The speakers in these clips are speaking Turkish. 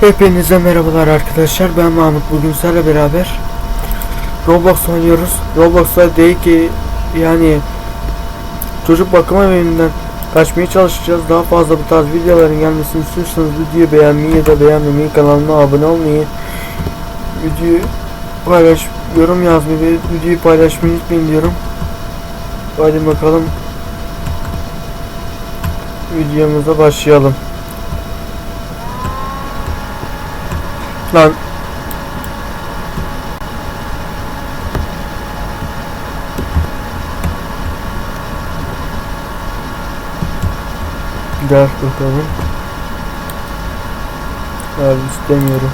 Hepinize merhabalar arkadaşlar. Ben Mahmut. Bugün sizlerle beraber Roblox oynuyoruz. Roblox'ta değil ki yani çocuk bakım evinden kaçmaya çalışacağız. Daha fazla bu tarz videoların gelmesini istiyorsanız videoyu beğenmeyi ya da beğenmemeyi, kanalıma abone olmayı, videoyu paylaş, yorum yazmayı ve videoyu paylaşmayı unutmayın diyorum. Hadi bakalım videomuza başlayalım. Lan Gel bakalım. Abi istemiyorum.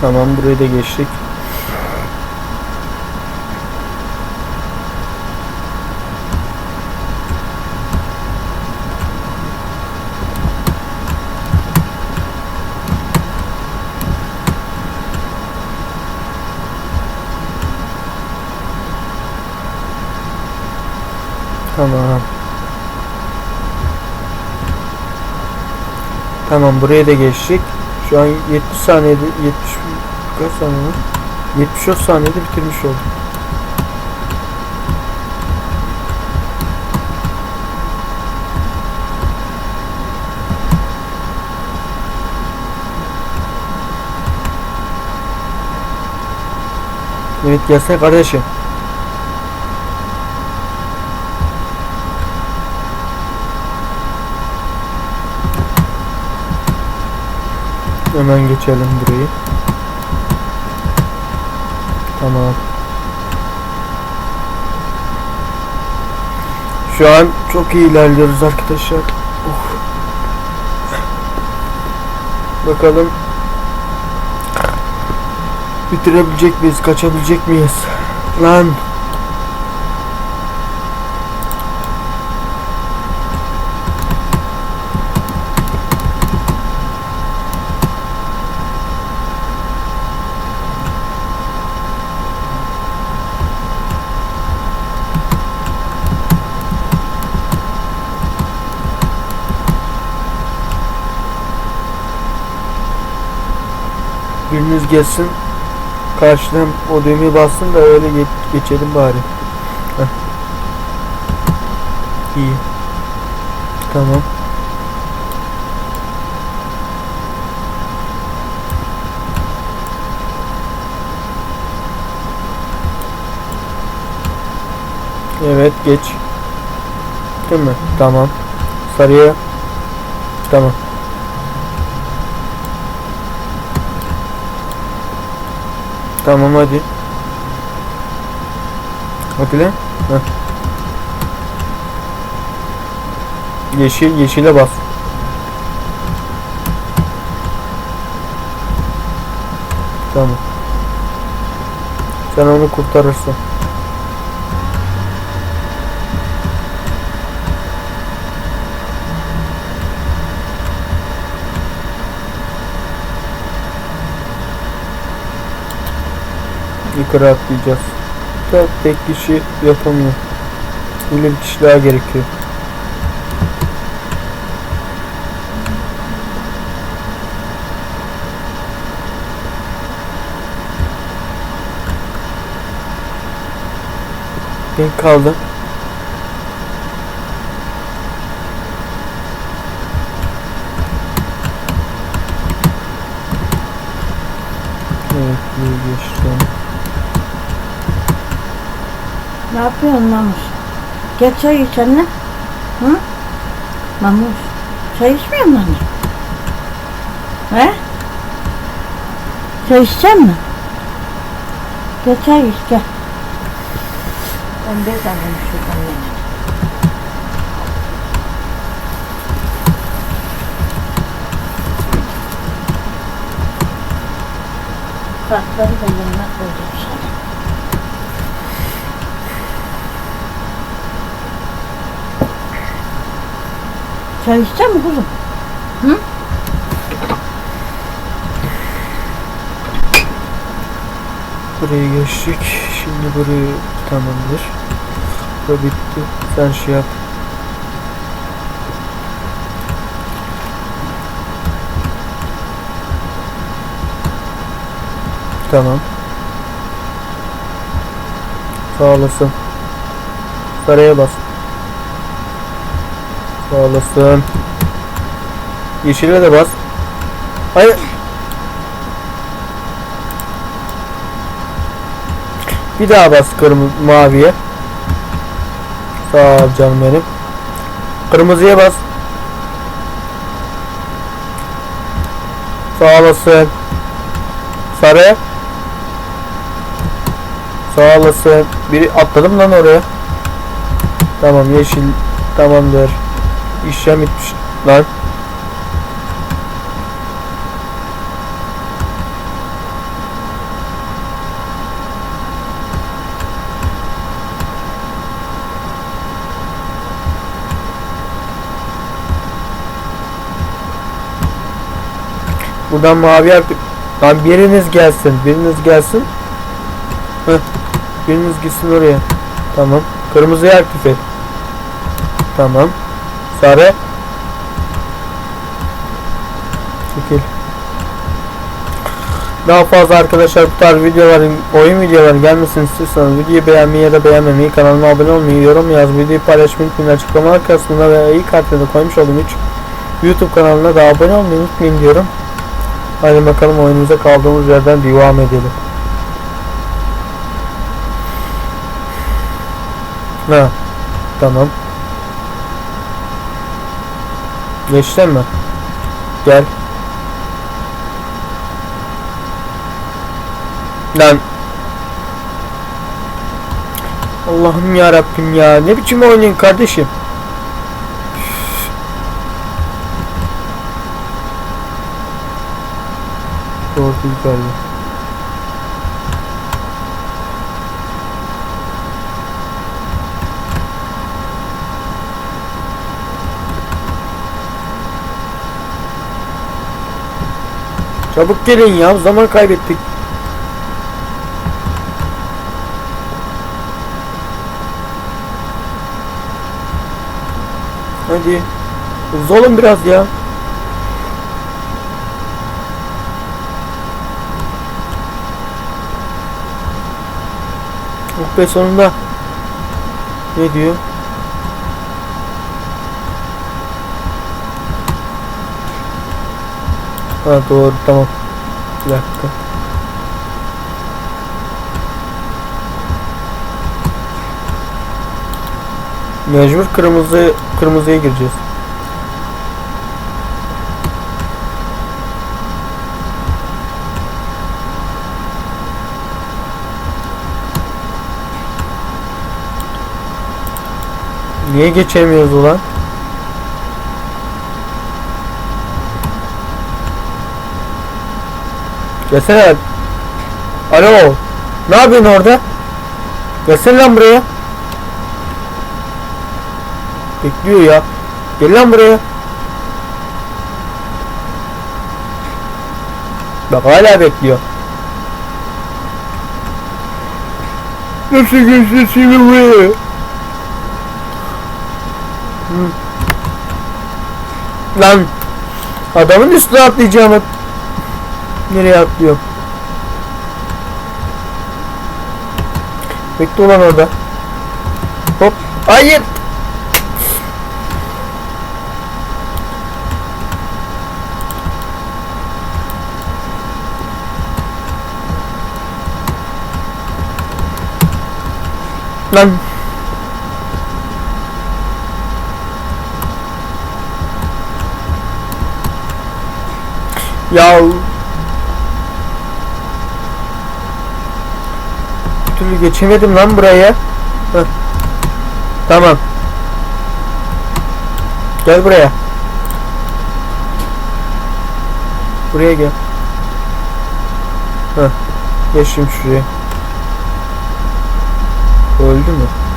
Tamam burayı da geçtik. Tamam. Tamam buraya da geçtik. Şu an 70 saniyede 70 kaç saniye? var? 74 saniyede bitirmiş olduk. Evet gelsene kardeşim. Hemen geçelim burayı. Tamam. Şu an çok iyi ilerliyoruz arkadaşlar. Uf. Bakalım bitirebilecek miyiz? Kaçabilecek miyiz? Lan biriniz gelsin karşıdan o düğmeye bassın da öyle ge- geçelim bari. Heh. İyi. Tamam. Evet geç. Değil mi? Tamam. Sarıya. Tamam. Tamam hadi. Lan. Heh. Yeşil yeşile bas. Tamam. Sen onu kurtarırsın. Yukarı atlayacağız. Da tek kişi yapamıyor. Yine bir gerekiyor. Ben kaldım. Evet, iyi geçti. Ne yapıyorsun Mamuş? Gel çay iç anne. Hı? Mamuş. Çay içmiyor musun anne? He? Çay içecek misin? Gel çay iç gel. Ben bez alayım şuradan yani. Kartları da yanına koydum sana. Çay içecek misin kuzum? Hı? Burayı geçtik. Şimdi burayı tamamdır. Bu bitti. Sen şey yap. Tamam. Sağ olasın. Saraya bas. Sağ olasın. Yeşile de bas. Hayır. Bir daha bas kırmızı maviye. Sağ ol canım benim. Kırmızıya bas. Sağ olasın. Sarı. Sağ olasın. Biri atladım lan oraya. Tamam yeşil. Tamamdır. İşlem bitmiş lan. Buradan mavi harf... Lan biriniz gelsin. Biriniz gelsin. Heh. Biriniz gitsin oraya. Tamam. Kırmızıya aktif et. Tamam. Sarı. Çekil. Daha fazla arkadaşlar bu tarz videoların, oyun videoları gelmesini istiyorsanız videoyu beğenmeyi ya da beğenmemeyi, kanalıma abone olmayı, yorum yaz, videoyu paylaşmayı unutmayın. Açıklamalar kısmına ve iyi kartlarına koymuş olduğum 3 YouTube kanalına da abone olmayı unutmayın diyorum. Hadi bakalım oyunumuza kaldığımız yerden devam edelim. Ha, tamam. Geçtin mi? Gel. Lan. Allah'ım ya Rabbim ya. Ne biçim oynuyorsun kardeşim? Doğru değil Çabuk gelin ya zaman kaybettik. Hadi. Hızlı olun biraz ya. Oh be sonunda. Ne diyor? Ha doğru tamam. Bir dakika. Mecbur kırmızı kırmızıya gireceğiz. Niye geçemiyoruz ulan? Gelsene. Alo. Ne yapıyorsun orada? Gelsene lan buraya. Bekliyor ya. Gel lan buraya. Bak hala bekliyor. Nasıl geçti şimdi buraya? Lan adamın üstüne atlayacağım. Nereye atlıyor? Bekle ulan orada. Hop. Hayır. Lan. Ya Bir türlü geçemedim lan buraya. Tamam. Gel buraya. Buraya gel. Heh. Geçeyim şuraya. Öldü mü?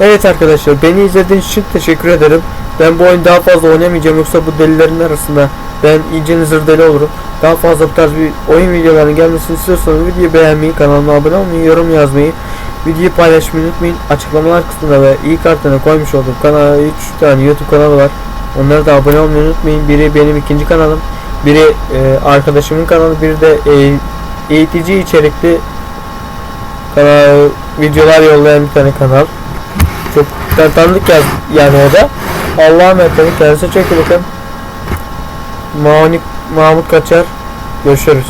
Evet arkadaşlar beni izlediğiniz için teşekkür ederim. Ben bu oyunu daha fazla oynamayacağım yoksa bu delilerin arasında ben iyice zır deli olurum. Daha fazla bu tarz bir oyun videolarının gelmesini istiyorsanız videoyu beğenmeyi, kanalıma abone olmayı, yorum yazmayı, videoyu paylaşmayı unutmayın. Açıklamalar kısmında ve iyi kartına koymuş olduğum kanala 3 tane YouTube kanalı var. Onlara da abone olmayı unutmayın. Biri benim ikinci kanalım, biri e, arkadaşımın kanalı, biri de e, eğitici içerikli kanal, videolar yollayan bir tane kanal. Çok tan- tanıdık yaz, yani o da. Allah'a emanet olun. Kendinize çok iyi bakın. Mahmut, Mahmut Kaçar. Görüşürüz.